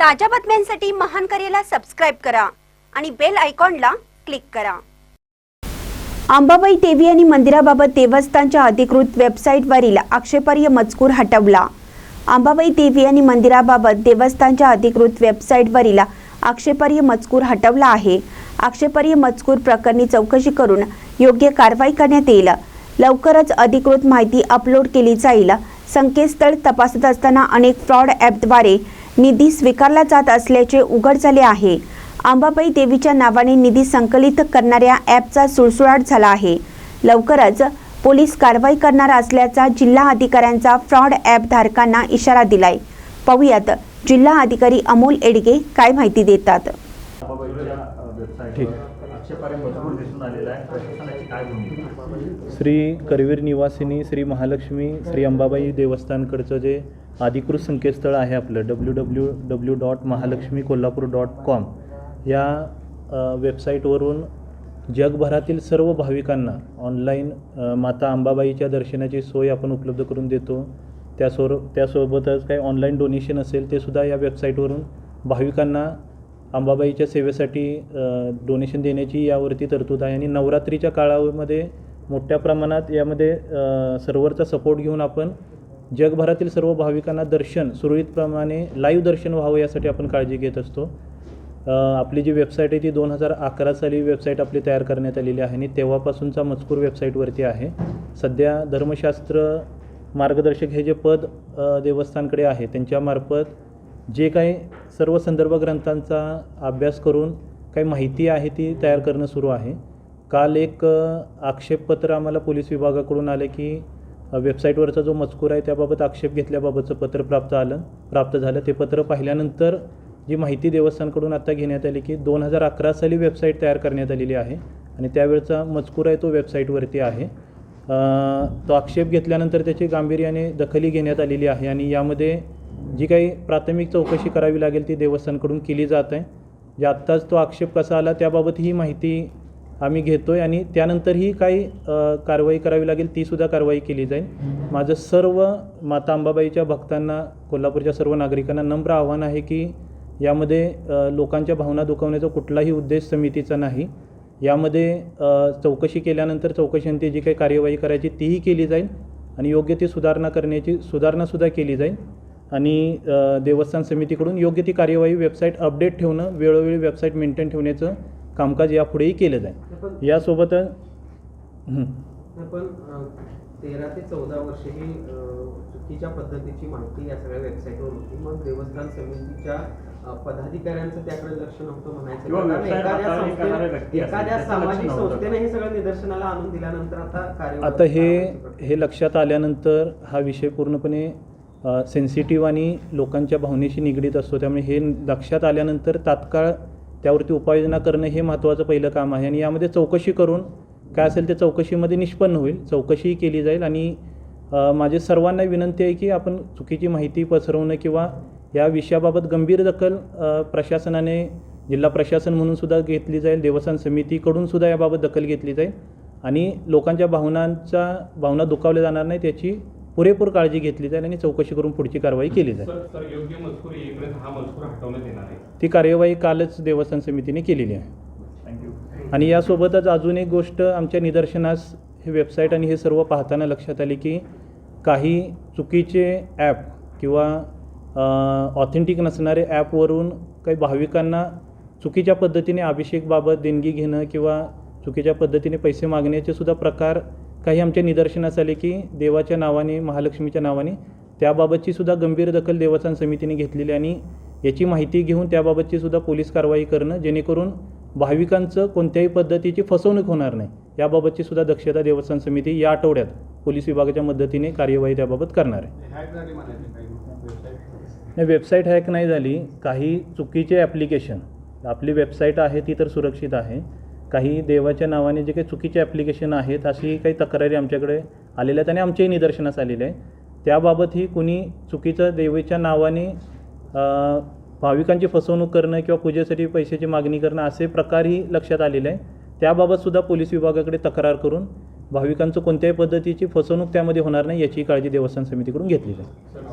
ताज्या बातम्यांसाठी महान करेला सबस्क्राईब करा आणि बेल आयकॉनला क्लिक करा. अंबाबाई देवी आणि मंदिराबाबत देवस्थानच्या अधिकृत वेबसाईटवरील आक्षेपार्ह मजकूर हटवला. अंबाबाई देवी आणि मंदिराबाबत देवस्थानच्या अधिकृत वेबसाईटवरील आक्षेपार्ह मजकूर हटवला आहे. आक्षेपार्ह मजकूर प्रकरणी चौकशी करून योग्य कारवाई करण्यात येईल. लवकरच अधिकृत माहिती अपलोड केली जाईल. संकेतस्थळ तपासत असताना अनेक फ्रॉड ॲपद्वारे निधी स्वीकारला जात असल्याचे उघड झाले आहे. अंबाबाई देवीच्या नावाने निधी संकलित करणाऱ्या ॲपचा सुळसुळाट झाला आहे. लवकरच पोलीस कारवाई करणार असल्याचा जिल्हा अधिकाऱ्यांचा फ्रॉड ॲप धारकांना इशारा दिलाय. पाहुयात जिल्हा अधिकारी अमोल एडगे काय माहिती देतात. ठीक श्री करवीर निवासिनी श्री महालक्ष्मी श्री अंबाबाई देवस्थानकडचं जे अधिकृत संकेतस्थळ आहे आपलं W W W dot Mahalakshmi Kolhapur dot com या वेबसाईटवरून जगभरातील सर्व भाविकांना ऑनलाईन माता अंबाबाईच्या दर्शनाची सोय आपण उपलब्ध करून देतो. त्यासोर त्यासोबतच काही ऑनलाईन डोनेशन असेल ते सुद्धा या वेबसाईटवरून भाविकांना अंबाबाईच्या सेवेसाठी डोनेशन देण्याची यावरती तरतूद आहे. आणि नवरात्रीच्या काळामध्ये मोठ्या प्रमाणात यामध्ये सर्वरचा सर्व्हरचा सपोर्ट घेऊन आपण जगभरातील सर्व भाविकांना दर्शन सुरळीतप्रमाणे लाईव्ह दर्शन व्हावं यासाठी आपण काळजी घेत असतो. आपली जी वेबसाईट आहे ती दोन हजार अकरा साली वेबसाईट आपली तयार करण्यात आलेली आहे आणि तेव्हापासूनचा मजकूर वेबसाईटवरती आहे. सध्या धर्मशास्त्र मार्गदर्शक हे जे पद देवस्थानकडे आहे त्यांच्यामार्फत जे काही सर्व संदर्भ ग्रंथांचा अभ्यास करून काही माहिती आहे ती तयार करणं सुरू आहे. काल एक आक्षेपपत्र आम्हाला पोलीस विभागाकडून आलं की वेबसाईटवरचा जो मजकूर आहे त्याबाबत आक्षेप घेतल्याबाबतचं पत्र प्राप्त आलं प्राप्त झालं. ते पत्र पाहिल्यानंतर जी माहिती देवस्थानकडून आता घेण्यात आली की दोन हजार अकरा साली वेबसाईट तयार करण्यात आलेली आहे आणि त्यावेळचा मजकूर आहे तो वेबसाईटवरती आहे. तो आक्षेप घेतल्यानंतर त्याची गांभीर्याने दखली घेण्यात आलेली आहे आणि यामध्ये जी काही प्राथमिक चौकशी करावी लागेल ती देवस्थानकडून केली जात आहे. जे आत्ताच तो आक्षेप कसा आला त्याबाबत ही माहिती आम्ही घेतो आहे आणि त्यानंतरही काही कारवाई करावी लागेल तीसुद्धा कारवाई केली जाईल. माझं सर्व माता अंबाबाईच्या भक्तांना कोल्हापूरच्या सर्व नागरिकांना नम्र आव्हान आहे की यामध्ये लोकांच्या भावना दुखवण्याचा कुठलाही उद्देश समितीचा नाही. यामध्ये चौकशी केल्यानंतर चौकशीनंतर जी काही कार्यवाही करायची तीही केली जाईल आणि योग्य ती सुधारणा करण्याची सुधारणासुद्धा केली जाईल. आणि देवस्थान समितीकडून योग्य ती कार्यवाही वेबसाईट अपडेट ठेवणं वेळोवेळी वेबसाईट मेंटेन ठेवण्याचं कामकाज यापुढेही केलं जाईल. यासोबत. पण तेरा ते चौदा वर्ष ही चुकीच्या पद्धतीची माहिती या सगळ्या वेबसाईटवर होती. मग देवस्थान समितीच्या पदाधिकाऱ्यांचं त्याकडे लक्ष नव्हतं म्हणायचं. एखाद्या सामाजिक. संस्थेने हे सगळं निदर्शनाला आणून दिल्यानंतर आता हे हे लक्षात आल्यानंतर हा विषय पूर्णपणे सेन्सिटिव्ह आणि लोकांच्या भावनेशी निगडीत असतो. त्यामुळे हे लक्षात आल्यानंतर तात्काळ त्यावरती उपाययोजना करणं हे महत्त्वाचं पहिलं काम आहे. आणि यामध्ये चौकशी करून काय असेल ते चौकशीमध्ये निष्पन्न होईल. चौकशीही केली जाईल. आणि माझे सर्वांना विनंती आहे की आपण चुकीची माहिती पसरवणं किंवा या विषयाबाबत गंभीर दखल प्रशासनाने जिल्हा प्रशासन म्हणून सुद्धा घेतली जाईल. देवस्थान समितीकडून सुद्धा याबाबत दखल घेतली जाईल. आणि लोकांच्या भावनांच्या भावना दुखावल्या जाणार नाही त्याची पुरेपूर काळजी घेतली जाईल आणि चौकशी करून पुढची कारवाई केली जाईल. सर सर योग्य मजकूर येईपर्यंत हा मजकूर हटवण्यात येणार आहे. ती कार्यवाही कालच देवस्थान समितीने केलेली आहे. थँक्यू आणि यासोबतच अजून एक गोष्ट आमच्या निदर्शनास हे वेबसाईट आणि हे सर्व पाहताना लक्षात आली की काही चुकीचे ॲप किंवा ऑथेंटिक नसणारे ॲपवरून काही भाविकांना चुकीच्या पद्धतीने अभिषेकबाबत देणगी घेणं किंवा चुकीच्या पद्धतीने पैसे मागण्याचे सुद्धा प्रकार काही आमच्या निदर्शनास आले की देवाच्या नावाने महालक्ष्मीच्या नावाने त्याबाबतची सुद्धा गंभीर दखल देवस्थान समितीने घेतलेली आहे आणि याची माहिती घेऊन त्याबाबतची सुद्धा पोलीस कारवाई करणं जेणेकरून भाविकांचं कोणत्याही पद्धतीची फसवणूक होणार नाही. याबाबतची सुद्धा दक्षता देवस्थान समिती या आठवड्यात पोलीस विभागाच्या मदतीने कार्यवाही त्याबाबत करणार आहे. वेबसाईट हॅक नाही झाली. काही चुकीचे ॲप्लिकेशन. आपली वेबसाईट आहे ती तर सुरक्षित आहे. काही देवाच्या नावाने जे काही चुकीचे ॲप्लिकेशन आहेत अशी काही तक्रारी आमच्याकडे आलेल्या आहेत आणि आमच्याही निदर्शनास आलेले आहे. त्याबाबतही कुणी चुकीचं देवीच्या नावाने भाविकांची फसवणूक करणं किंवा पूजेसाठी पैशाची मागणी करणं असे प्रकारही लक्षात आलेले आहे. त्याबाबतसुद्धा पोलीस विभागाकडे तक्रार करून भाविकांचं कोणत्याही पद्धतीची फसवणूक त्यामध्ये होणार नाही याची काळजी देवस्थान समितीकडून घेतली जाईल